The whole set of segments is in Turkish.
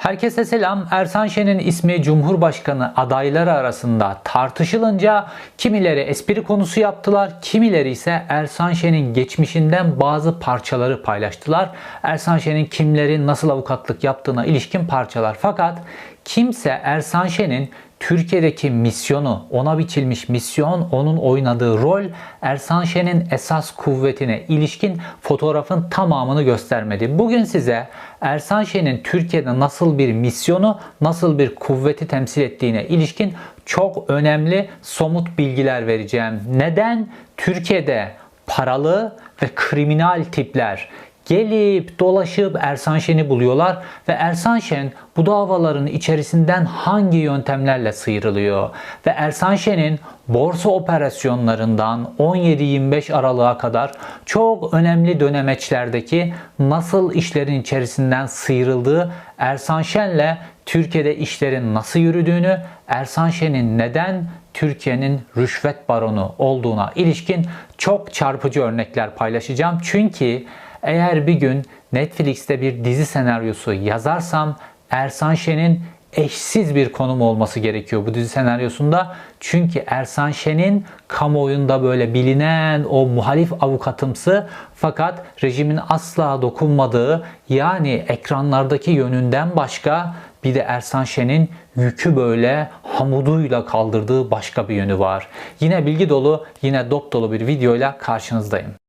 Herkese selam. Ersan Şen'in ismi Cumhurbaşkanı adayları arasında tartışılınca kimileri espri konusu yaptılar, kimileri ise Ersan Şen'in geçmişinden bazı parçaları paylaştılar. Ersan Şen'in kimlerin nasıl avukatlık yaptığına ilişkin parçalar. Fakat kimse Ersan Şen'in Türkiye'deki misyonu, ona biçilmiş misyon, onun oynadığı rol Ersan Şen'in esas kuvvetine ilişkin fotoğrafın tamamını göstermedi. Bugün size Ersan Şen'in Türkiye'de nasıl bir misyonu, nasıl bir kuvveti temsil ettiğine ilişkin çok önemli somut bilgiler vereceğim. Neden Türkiye'de paralı ve kriminal tipler gelip dolaşıp Ersan Şen'i buluyorlar ve Ersan Şen bu davaların içerisinden hangi yöntemlerle sıyrılıyor ve Ersan Şen'in borsa operasyonlarından 17-25 Aralık'a kadar çok önemli dönemeçlerdeki nasıl işlerin içerisinden sıyrıldığı Ersan Şen'le Türkiye'de işlerin nasıl yürüdüğünü, Ersan Şen'in neden Türkiye'nin rüşvet baronu olduğuna ilişkin çok çarpıcı örnekler paylaşacağım. Çünkü eğer bir gün Netflix'te bir dizi senaryosu yazarsam Ersan Şen'in eşsiz bir konum olması gerekiyor bu dizi senaryosunda. Çünkü Ersan Şen'in kamuoyunda böyle bilinen o muhalif avukatımsı fakat rejimin asla dokunmadığı yani ekranlardaki yönünden başka bir de Ersan Şen'in yükü böyle hamuduyla kaldırdığı başka bir yönü var. Yine bilgi dolu, yine dop dolu bir videoyla karşınızdayım.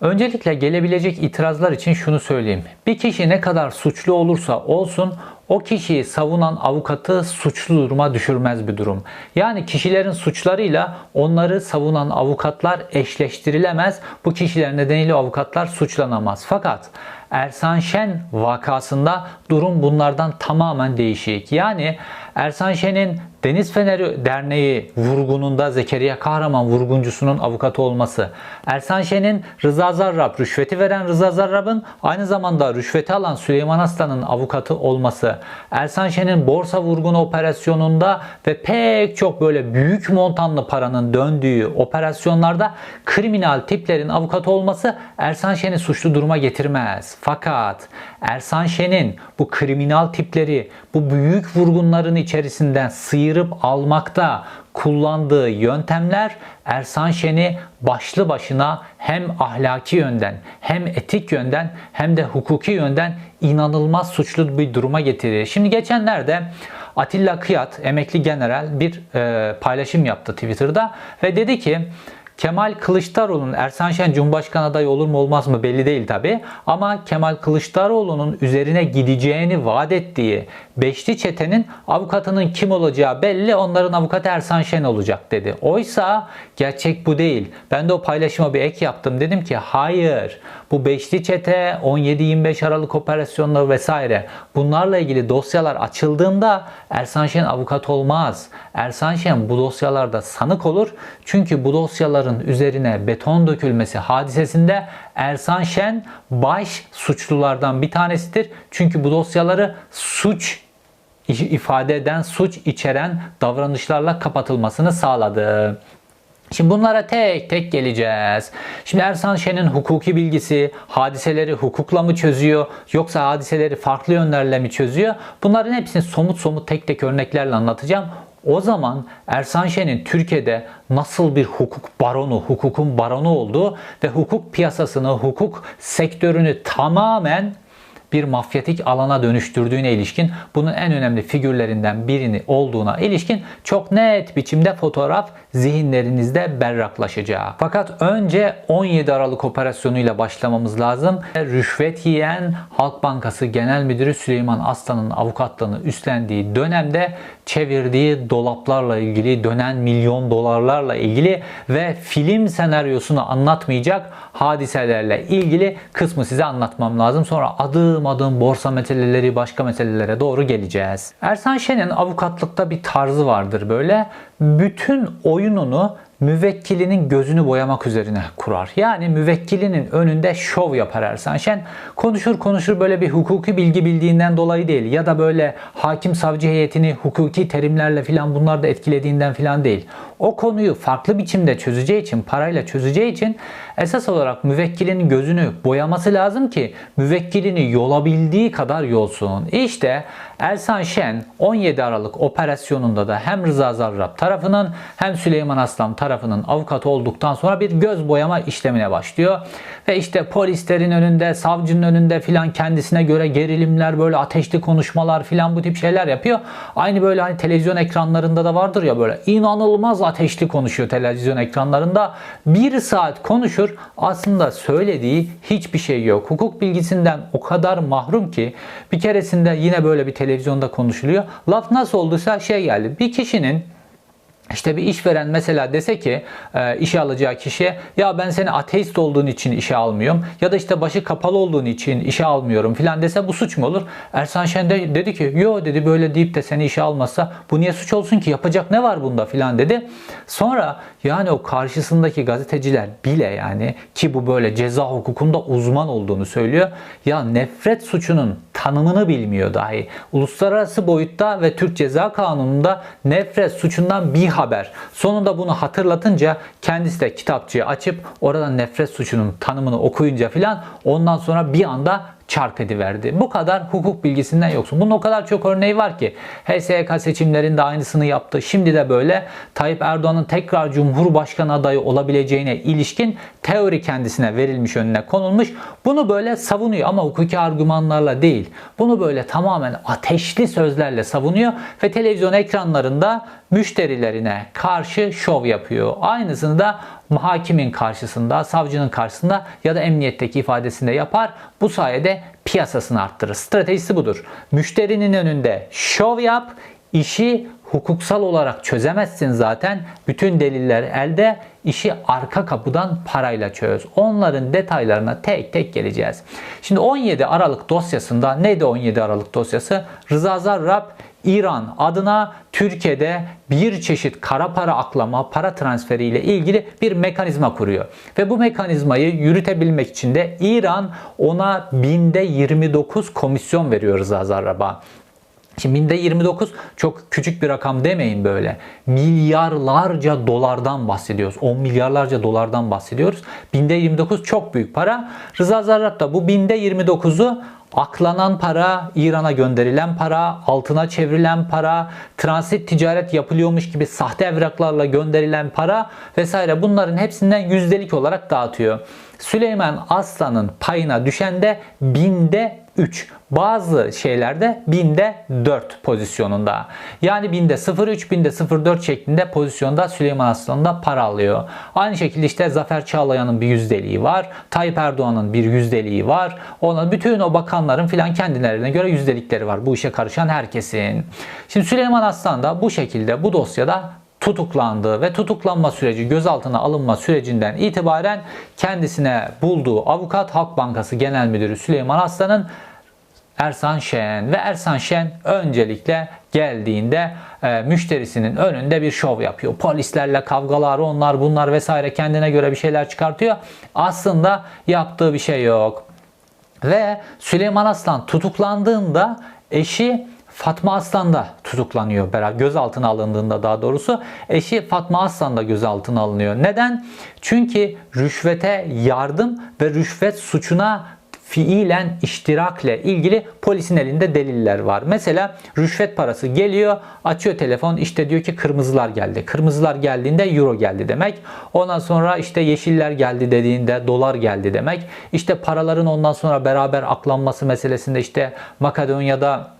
Öncelikle gelebilecek itirazlar için şunu söyleyeyim. Bir kişi ne kadar suçlu olursa olsun o kişiyi savunan avukatı suçlu duruma düşürmez bir durum. Yani kişilerin suçlarıyla onları savunan avukatlar eşleştirilemez. Bu kişiler nedeniyle avukatlar suçlanamaz. Fakat Ersan Şen vakasında durum bunlardan tamamen değişik. Yani Ersan Şen'in Deniz Feneri Derneği vurgununda Zekeriya Kahraman vurguncusunun avukatı olması, Ersan Şen'in Rıza Zarrab, rüşveti veren Rıza Zarrab'ın aynı zamanda rüşveti alan Süleyman Aslan'ın avukatı olması, Ersan Şen'in borsa vurgunu operasyonunda ve pek çok böyle büyük montanlı paranın döndüğü operasyonlarda kriminal tiplerin avukatı olması Ersan Şen'i suçlu duruma getirmez. Fakat Ersan Şen'in bu kriminal tipleri bu büyük vurgunların içerisinden sıyırıp almakta kullandığı yöntemler Ersan Şen'i başlı başına hem ahlaki yönden hem etik yönden hem de hukuki yönden inanılmaz suçlu bir duruma getirir. Şimdi geçenlerde Atilla Kıyat emekli general bir e, paylaşım yaptı Twitter'da ve dedi ki Kemal Kılıçdaroğlu'nun Ersan Şen Cumhurbaşkanı adayı olur mu olmaz mı belli değil tabi. Ama Kemal Kılıçdaroğlu'nun üzerine gideceğini vaat ettiği Beşli Çete'nin avukatının kim olacağı belli. Onların avukatı Ersan Şen olacak dedi. Oysa gerçek bu değil. Ben de o paylaşıma bir ek yaptım. Dedim ki hayır. Bu Beşli Çete 17-25 Aralık operasyonları vesaire bunlarla ilgili dosyalar açıldığında Ersan Şen avukat olmaz. Ersan Şen bu dosyalarda sanık olur. Çünkü bu dosyaların üzerine beton dökülmesi hadisesinde Ersan Şen baş suçlulardan bir tanesidir. Çünkü bu dosyaları suç ifade eden, suç içeren davranışlarla kapatılmasını sağladı. Şimdi bunlara tek tek geleceğiz. Şimdi Ersan Şen'in hukuki bilgisi hadiseleri hukukla mı çözüyor yoksa hadiseleri farklı yönlerle mi çözüyor? Bunların hepsini somut somut tek tek örneklerle anlatacağım. O zaman Ersan Şen'in Türkiye'de nasıl bir hukuk baronu, hukukun baronu olduğu ve hukuk piyasasını, hukuk sektörünü tamamen bir mafyatik alana dönüştürdüğüne ilişkin bunun en önemli figürlerinden birini olduğuna ilişkin çok net biçimde fotoğraf zihinlerinizde berraklaşacak. Fakat önce 17 Aralık operasyonuyla başlamamız lazım. Rüşvet yiyen Halk Bankası Genel Müdürü Süleyman Aslan'ın avukatlığını üstlendiği dönemde çevirdiği dolaplarla ilgili, dönen milyon dolarlarla ilgili ve film senaryosunu anlatmayacak hadiselerle ilgili kısmı size anlatmam lazım. Sonra adım adım borsa meseleleri, başka meselelere doğru geleceğiz. Ersan Şen'in avukatlıkta bir tarzı vardır böyle. Bütün oyununu müvekkilinin gözünü boyamak üzerine kurar. Yani müvekkilinin önünde şov yapar Ersan Şen. Konuşur konuşur böyle bir hukuki bilgi bildiğinden dolayı değil ya da böyle hakim savcı heyetini hukuki terimlerle filan bunlar da etkilediğinden filan değil. O konuyu farklı biçimde çözeceği için, parayla çözeceği için esas olarak müvekkilinin gözünü boyaması lazım ki müvekkilini yolabildiği kadar yolsun. İşte Ersan Şen 17 Aralık operasyonunda da hem Rıza Zarrab tarafının hem Süleyman Aslan tarafının avukatı olduktan sonra bir göz boyama işlemine başlıyor. Ve işte polislerin önünde, savcının önünde filan kendisine göre gerilimler, böyle ateşli konuşmalar filan bu tip şeyler yapıyor. Aynı böyle hani televizyon ekranlarında da vardır ya böyle inanılmaz ateşli konuşuyor televizyon ekranlarında. Bir saat konuşur aslında söylediği hiçbir şey yok. Hukuk bilgisinden o kadar mahrum ki bir keresinde yine böyle bir televizyonda konuşuluyor. Laf nasıl olduysa şey geldi. Bir kişinin işte bir işveren mesela dese ki e, işe alacağı kişiye ya ben seni ateist olduğun için işe almıyorum ya da işte başı kapalı olduğun için işe almıyorum filan dese bu suç mu olur? Ersan Şen de dedi ki yo dedi böyle deyip de seni işe almazsa bu niye suç olsun ki yapacak ne var bunda filan dedi. Sonra yani o karşısındaki gazeteciler bile yani ki bu böyle ceza hukukunda uzman olduğunu söylüyor. Ya nefret suçunun tanımını bilmiyor dahi. Uluslararası boyutta ve Türk Ceza Kanunu'nda nefret suçundan bir haber. Sonunda bunu hatırlatınca kendisi de kitapçıyı açıp oradan nefret suçunun tanımını okuyunca filan ondan sonra bir anda çark ediverdi. Bu kadar hukuk bilgisinden yoksun. Bunun o kadar çok örneği var ki. HSYK seçimlerinde aynısını yaptı. Şimdi de böyle Tayyip Erdoğan'ın tekrar Cumhurbaşkanı adayı olabileceğine ilişkin teori kendisine verilmiş önüne konulmuş. Bunu böyle savunuyor ama hukuki argümanlarla değil. Bunu böyle tamamen ateşli sözlerle savunuyor ve televizyon ekranlarında müşterilerine karşı şov yapıyor. Aynısını da hakimin karşısında, savcının karşısında ya da emniyetteki ifadesinde yapar. Bu sayede piyasasını arttırır. Stratejisi budur. Müşterinin önünde şov yap, işi hukuksal olarak çözemezsin zaten. Bütün deliller elde. işi arka kapıdan parayla çöz. Onların detaylarına tek tek geleceğiz. Şimdi 17 Aralık dosyasında neydi 17 Aralık dosyası? Rıza Zarrab İran adına Türkiye'de bir çeşit kara para aklama, para transferi ile ilgili bir mekanizma kuruyor. Ve bu mekanizmayı yürütebilmek için de İran ona binde 29 komisyon veriyor Rıza Zarrab'a. Şimdi binde 29 çok küçük bir rakam demeyin böyle. Milyarlarca dolardan bahsediyoruz. 10 milyarlarca dolardan bahsediyoruz. Binde 29 çok büyük para. Rıza Zarrab da bu binde 29'u aklanan para, İran'a gönderilen para, altına çevrilen para, transit ticaret yapılıyormuş gibi sahte evraklarla gönderilen para vesaire bunların hepsinden yüzdelik olarak dağıtıyor. Süleyman Aslan'ın payına düşen de binde 3. Bazı şeylerde binde 4 pozisyonunda. Yani binde 0.3, binde 0.4 şeklinde pozisyonda Süleyman Aslan'da para alıyor. Aynı şekilde işte Zafer Çağlayan'ın bir yüzdeliği var. Tayyip Erdoğan'ın bir yüzdeliği var. Ona bütün o bakanların filan kendilerine göre yüzdelikleri var. Bu işe karışan herkesin. Şimdi Süleyman Aslan da bu şekilde bu dosyada tutuklandı ve tutuklanma süreci gözaltına alınma sürecinden itibaren kendisine bulduğu avukat Halk Bankası Genel Müdürü Süleyman Aslan'ın Ersan Şen ve Ersan Şen öncelikle geldiğinde e, müşterisinin önünde bir şov yapıyor. Polislerle kavgalar onlar bunlar vesaire kendine göre bir şeyler çıkartıyor. Aslında yaptığı bir şey yok. Ve Süleyman Aslan tutuklandığında eşi Fatma Aslan da tutuklanıyor beraber gözaltına alındığında daha doğrusu eşi Fatma Aslan da gözaltına alınıyor. Neden? Çünkü rüşvete yardım ve rüşvet suçuna fiilen iştirakle ilgili polisin elinde deliller var. Mesela rüşvet parası geliyor, açıyor telefon işte diyor ki kırmızılar geldi. Kırmızılar geldiğinde euro geldi demek. Ondan sonra işte yeşiller geldi dediğinde dolar geldi demek. İşte paraların ondan sonra beraber aklanması meselesinde işte Makedonya'da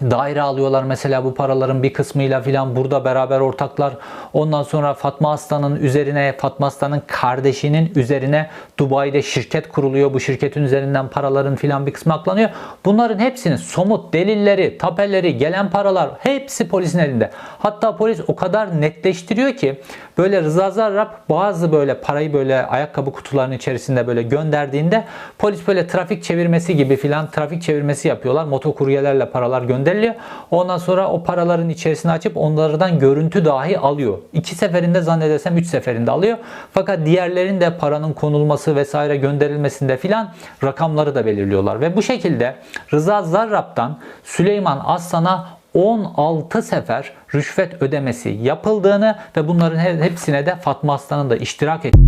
daire alıyorlar mesela bu paraların bir kısmıyla filan burada beraber ortaklar. Ondan sonra Fatma Aslan'ın üzerine Fatma Aslan'ın kardeşinin üzerine Dubai'de şirket kuruluyor. Bu şirketin üzerinden paraların filan bir kısmı aklanıyor. Bunların hepsinin somut delilleri, tapelleri, gelen paralar hepsi polisin elinde. Hatta polis o kadar netleştiriyor ki böyle Rıza Zarrab bazı böyle parayı böyle ayakkabı kutularının içerisinde böyle gönderdiğinde polis böyle trafik çevirmesi gibi filan trafik çevirmesi yapıyorlar. Motokuryelerle paralar gönderiyorlar gönderiliyor. Ondan sonra o paraların içerisine açıp onlardan görüntü dahi alıyor. İki seferinde zannedersem üç seferinde alıyor. Fakat diğerlerin de paranın konulması vesaire gönderilmesinde filan rakamları da belirliyorlar. Ve bu şekilde Rıza Zarrab'dan Süleyman Aslan'a 16 sefer rüşvet ödemesi yapıldığını ve bunların he- hepsine de Fatma Aslan'ın da iştirak ettiğini